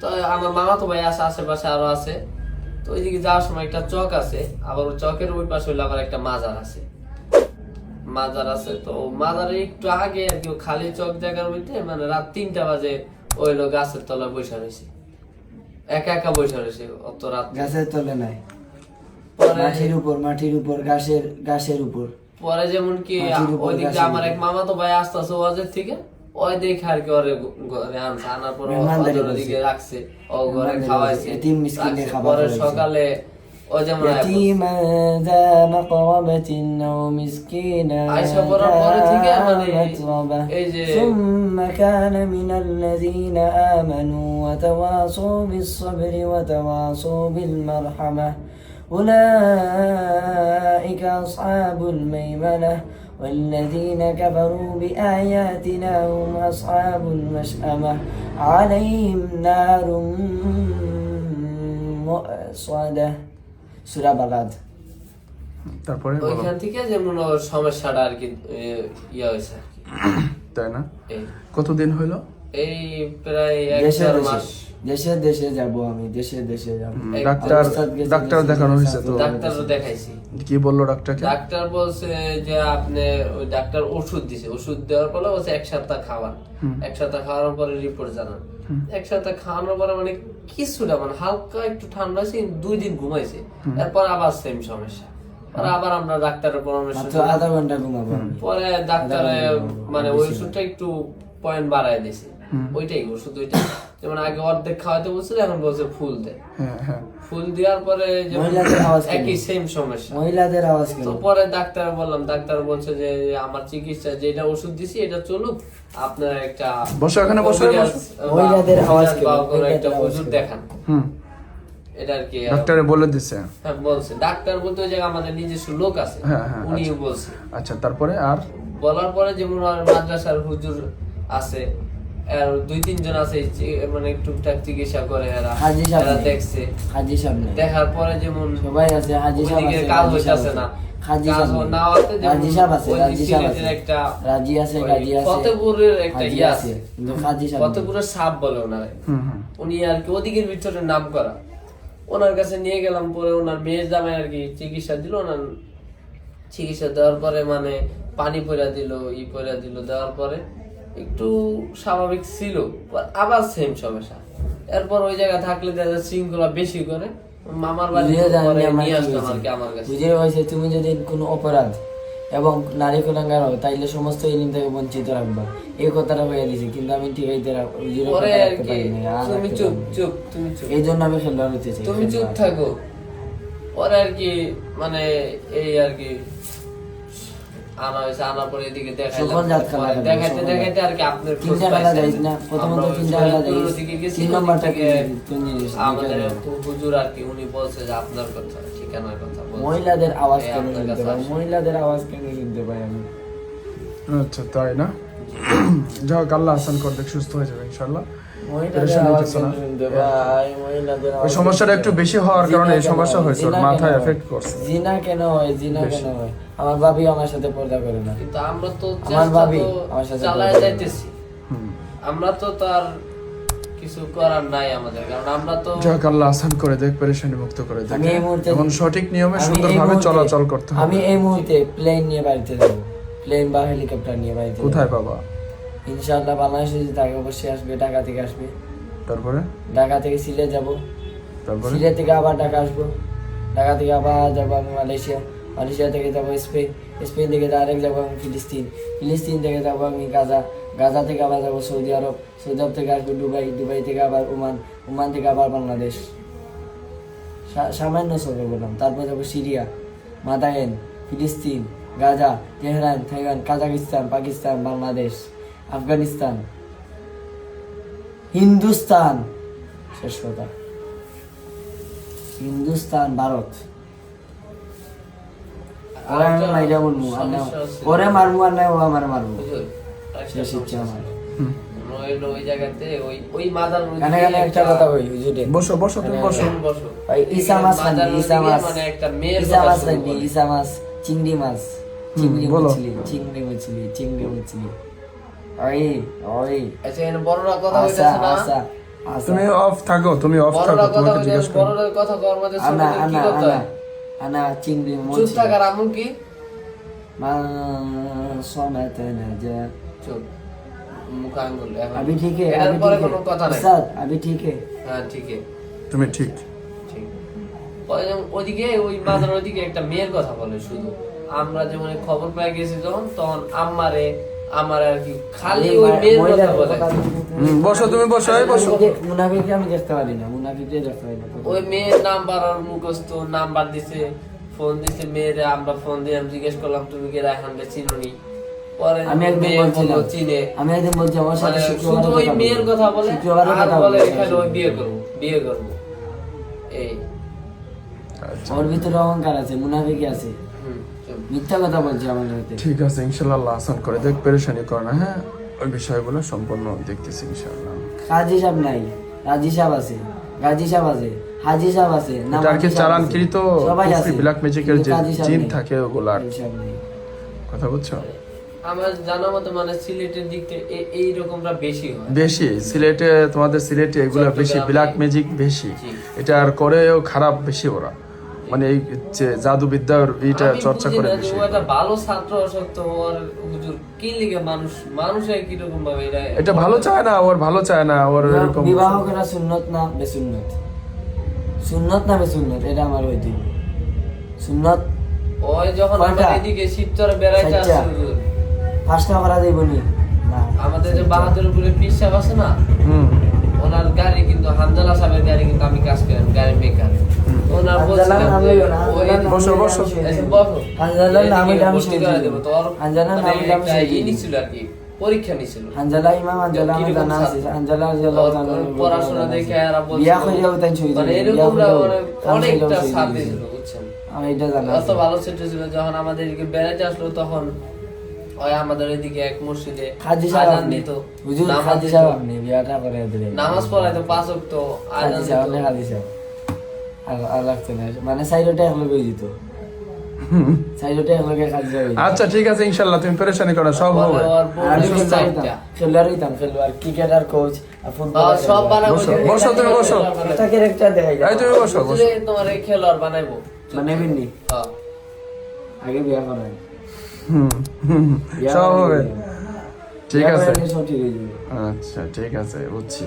তো আমার মামা তো ভাই আছে আশেপাশে আরও আছে। তো ওইদিকে যাওয়ার সময় একটা চক আছে আবার ওই চকের ওই পাশে হইল আবার একটা মাজার আছে। মাজার আছে তো মাজারের একটু আগে আর কি খালি চক জায়গার মধ্যে মানে রাত তিনটা বাজে ওই লোক গাছের তলায় বসে রয়েছে। একা একা বসে রয়েছে অত রাত গাছের তলে নাই। মাটির উপর মাটির উপর গাছের গাছের উপর। পরে যেমন কি ওইদিকে আমার এক। মামা তো ভাই আসতেছে ওয়াজের থেকে। ওই দেখে আর কি ওরে ঘরে আনছে আনার পর মেহমানদারি করছে। ওদিকে রাখছে ও ঘরে মেহমানদারি খাওয়াইছে করছে। এতিম মিসকিনের রাখছে। খাবার পরে খাওয়াইছে। সকালে ও যেমন يتيما ذا مقربة أو مسكينا আয়সা পড়ার পরে থেকে ذا মানে متربة এই যে ثم كان من الذين آمنوا وتواصوا بالصبر وتواصوا بالمرحمة أولئك أصحاب الميمنة والذين كفروا بآياتنا هم أصحاب المشأمة عليهم نار مؤصدة سورة بلد তারপরে বলো ওইখান থেকে যেমন ওর সমস্যাটা আর কি এ, ইয়ে হয়েছে আর কি তাই না এই কতদিন হইলো এই প্রায় দেশে দেশে মাস। দেশে দেশে যাব আমি দেশে দেশে যাব। ডাক্তার ডাক্তার দেখানো হয়েছে তো। ডাক্তারও দেখাইছি। কি বলল ডাক্তারকে? ডাক্তার বলছে যে আপনি ওই ডাক্তার ওষুধ দিছে। ওষুধ দেওয়ার পরে বলছে এক সপ্তাহ খাওয়ান। এক সপ্তাহ খাওয়ানোর পরে রিপোর্ট জানান। এক সপ্তাহ খাওয়ানোর পরে মানে কিছুটা মানে হালকা একটু ঠান্ডা হয়েছে দুই দিন ঘুমাইছে। এরপর আবার সেম সমস্যা। আবার আমরা ডাক্তারের পরামর্শ আধা ঘণ্টা ঘুমাবো। পরে ডাক্তারে মানে ওই ওষুধটা একটু পয়েন্ট বাড়ায় দিছে। ওইটাই ওষুধ ওইটাই। যেমন আগে অর্ধেক খাওয়াতে বলছিল এখন বলছে ফুল দে। হ্যাঁ হ্যাঁ। ফুল দেওয়ার পরে? একই সেম সমস্যা। মহিলাদের আওয়াজ তো পরে ডাক্তার বললাম ডাক্তার বলছে যে আমার চিকিৎসা যেটা ওষুধ দিছি এটা চলুক। আপনার একটা বসো এখানে বসো, মহিলাদের আওয়াজ বা কোনো একটা কেন? দেখান। এটা আর কি ডাক্তারে বলে দিছে। হ্যাঁ বলছে। ডাক্তার বলতে ওই জায়গায় আমাদের নিজস্ব লোক আছে। হ্যাঁ, হ্যাঁ, উনিও বলছে। আচ্ছা তারপরে আর? বলার পরে যেমন আর মাদ্রাসার হুজুর আছে। আর দুই তিনজন আছে মানে টুকটাক চিকিৎসা করে এরা। হাজি সাহেব এরা দেখছে। হাজি সাহেব দেখার পরে যেমন সবাই আছে হাজি সাহেব আছে কাজ হইতাছে। না। হাজি সাহেব না হওয়াতে হাজি সাহেব আছে হাজি সাহেব আছে। একটা রাজি আছে গাজি আছে। ফতেপুরের একটা হাজি ইয়ে আছে আছে। কিন্তু হাজি সাহেব ফতেপুরের সাপ বলে ওনারে। হুম হুম। উনি আর কি ওদিকের ভিতরে নাম করা। ওনার কাছে নিয়ে গেলাম পরে ওনার মেয়ের জামাই আর কি চিকিৎসা দিল। ওনার চিকিৎসা দেওয়ার পরে মানে পানি পয়রা দিল ই পয়রা দিল দেওয়ার পরে একটু স্বাভাবিক ছিল আবার সেম সমস্যা। এরপর ওই জায়গায় থাকলে দেখা শৃঙ্খলা বেশি করে। মামার বাড়ি নিয়ে আসতাম আর হয়েছে। কি আমার কাছে। বুঝিয়ে হয়েছে তুমি যদি কোনো অপরাধ এবং নারী কুলাঙ্গার হয় তাইলে সমস্ত ইলিম থেকে বঞ্চিত রাখবা। এই কথাটা হয়ে দিছে কিন্তু আমি ঠিক আর তুমি চুপ চুপ তুমি চুপ। এই জন্য আমি খেলোয়াড় হতে চাই তুমি চুপ থাকো। পরে আর কি মানে এই আর কি আনা হয়েছে আনার পরে এদিকে দেখাইতে দেখাইতে আর কি আপনার প্রথমত তিন আমাদের হুজুর আর কি উনি বলছে যে আপনার কথা ঠিকানার কথা মহিলাদের আওয়াজ কেন। মহিলাদের আওয়াজ কেন শুনতে পাই আমি? আচ্ছা তাই না? যাও আল্লাহ আসান কর দেখ সুস্থ হয়ে যাবে ইনশাল্লাহ ওই সমস্যাটা একটু বেশি হওয়ার কারণে এই সমস্যা হয়েছে মাথায় এফেক্ট করছে। জিনা কেন হয়? জিনা কেন হয়? আমার ভাবি আমার সাথে পর্দা করে না। কিন্তু আমরা তো আমার ভাবি আমার সাথে চালায় যাইতেছি। আমরা তো তার কিছু করার নাই আমাদের কারণ আমরা তো যাক আল্লাহ আসান করে দেখ পেরেশানি মুক্ত করে দেখ। আমি এই মুহূর্তে? এখন সঠিক নিয়মে সুন্দরভাবে চলাচল করতে হবে। আমি এই মুহূর্তে প্লেন নিয়ে বাড়িতে যাব। প্লেন বা হেলিকপ্টার নিয়ে বাড়িতে কোথায় বাবা ইনশাআল্লাহ বাংলাদেশে যদি থাকে অবশ্যই আসবে ঢাকা থেকে আসবে। তারপরে? ঢাকা থেকে সিলেট যাব। তারপরে? সিলেট থেকে আবার ঢাকা আসব। ঢাকা থেকে আবার যাব আমি মালয়েশিয়া। মালয়েশিয়া থেকে যাব স্পেন। স্পেন থেকে ডাইরেক্ট যাব আমি ফিলিস্তিন। ফিলিস্তিন থেকে যাব আমি গাজা। গাজা থেকে আবার যাব সৌদি আরব। সৌদি আরব থেকে আসব দুবাই। দুবাই থেকে আবার ওমান। ওমান থেকে আবার বাংলাদেশ। সামান্য সফর করলাম তারপর যাব সিরিয়া। মাদায়েন ফিলিস্তিন Gaza Tehran Taiwan Kazakhstan Pakistan Bangladesh. Afghanistan Hindustan শেষ কথা। হিন্দুস্তান ভারত। ওরে আমি মাইরা বলব আর না ওরে মারবো আর না ও আমার মারবো শেষ ইচ্ছা আমার। হুম। ওই ওই জায়গাতে ওই ওই মাদার গানে গানে একটা কথা কই হুজুরে বসো বসো তুমি বসো। বসো। ইসা মাছ ইসা মাছ মানে ইসা মাছ। ইসা চিংড়ি মাছ। চিংড়ি মছলি চিংড়ি মছলি চিংড়ি মছলি। আচ্ছা, আচ্ছা, আচ্ছা, তুমি অফ থাকো তুমি অফ থাকো তোমাকে করো। কথা কি করতে হয়? আনা চিংড়ি মুছ চুপ আমুন কি? না যা। চুপ। মুখাঙ্গুল আমি ঠিক কোনো কথা নাই। স্যার আমি ঠিক হ্যাঁ ঠিক তুমি ঠিক। ঠিক। ওদিকে ওই বাজার ওদিকে একটা মেয়ের কথা বলে শুধু। আমরা যেমন খবর পেয়ে গেছি যখন তখন আম্মারে আমার আর কি খালি ওই মেয়ের কথা বলে বসো তুমি বসো এই বসো। মুনাফিকে আমি দেখতে পারি না মুনাফিকে দেখতে পারি না। ওই মেয়ের নাম্বার আর মুখস্থ নাম্বার দিছে ফোন দিছে মেয়েরে আমরা ফোন দিয়ে আমি জিজ্ঞেস করলাম তুমি কি রায়হানকে চিনুনি? পরে আমি একদিন মেয়ে বলছিলাম চিনে। আমি একদিন বলছি আমার সাথে মানে শুধু ওই কথা মেয়ের কথা বলে আর কথা বলে এখানে ওই বিয়ে করব বিয়ে করব। এই। ওর ভিতরে অহংকার আছে মুনাফিকে আছে। মিথ্যা কথা বলছে আমার সাথে। ঠিক আছে ইনশাল্লাহ আল্লাহ আসান করে। দেখ পেরেশানি করো না হ্যাঁ? ওই বিষয়গুলো সম্পূর্ণ দেখতেছি ইনশাল্লাহ কাজী সাহেব নাই রাজি সাহেব আছে গাজী সাহেব আছে হাজি সাহেব আছে এটা আর কি নামাজি সাহেব চালান আছে। কৃত সবাই আছে ব্ল্যাক ম্যাজিকের যে জিন থাকে কথা বুঝছ? আমার জানা মতো মানে সিলেটের দিক থেকে এই রকমটা বেশি হয়। বেশি সিলেটে তোমাদের সিলেটে এগুলা বেশি ব্ল্যাক ম্যাজিক বেশি। এটা আর করেও খারাপ বেশি ওরা। মানে এই যে জাদু বিদ্যার এইটা চর্চা করে বেশি। ভালো ছাত্র সত্য ওর হুজুর কি লিগে মানুষ মানুষের কীরকম ভাবে এটা এটা ভালো চায় না ওর ভালো চায় না ওর এরকম বিবাহ করা সুন্নত না বেসুন্নত? সুন্নত না বেসুন্নত? এটা আমার ওই দিন সুন্নত ওই যখন? আমাদের এদিকে শীতরে বেড়াইতে চারটা। আসছে হুজুর, পাঁচটা করা যাইব নি? আমাদের যে বাহাদুরপুরে পীর সাহেব আছে না? হুম। ওনার গাড়ি কিন্তু হামজালা সাহেবের গাড়ি কিন্তু আমি কাজ করি গাড়ি মেকার বসো, বসো। আমি আমি আর কি, পরীক্ষা নিছিল। ইমাম জানা আছে? রাদিয়াল্লাহু তাআলা পড়াশোনা দেখে তাই মানে এরকম অনেকটা বুঝছেন? আমি এটা জানা আছে ভালো ছিল যখন আমাদের বেড়াতে আসলো তখন ওই আমাদের এদিকে এক মসজিদে খাজি সাহেব আজান দিত হুজুর নামাজ খাজি দিত। সাহেব আপনি বিয়াটা করে দিলেন নামাজ পড়াইতো পাঁচ ওয়াক্ত আজান দিত। আপনি সাহেব আর না। মানে সাইডটা যেত সাইডটা আচ্ছা ঠিক আছে ইনশাল্লাহ তুমি পেরেশানি করো সব হবে। ওর বউ আর আমি সুস্থ খেলোয়াড় একটা। খেলোয়াড় ক্রিকেটার কোচ ফুটবল সব বানাবো বসো, তুমি বসো। একটা ক্যারেক্টার দেখাই এই তুমি বসো বসো। তোমার এই খেলোয়াড় বানাইবো। বিন্দি হ্যাঁ। আগে বিয়া করাই। হুম, সব হবে। ঠিক আছে। আচ্ছা ঠিক আছে বুঝছি।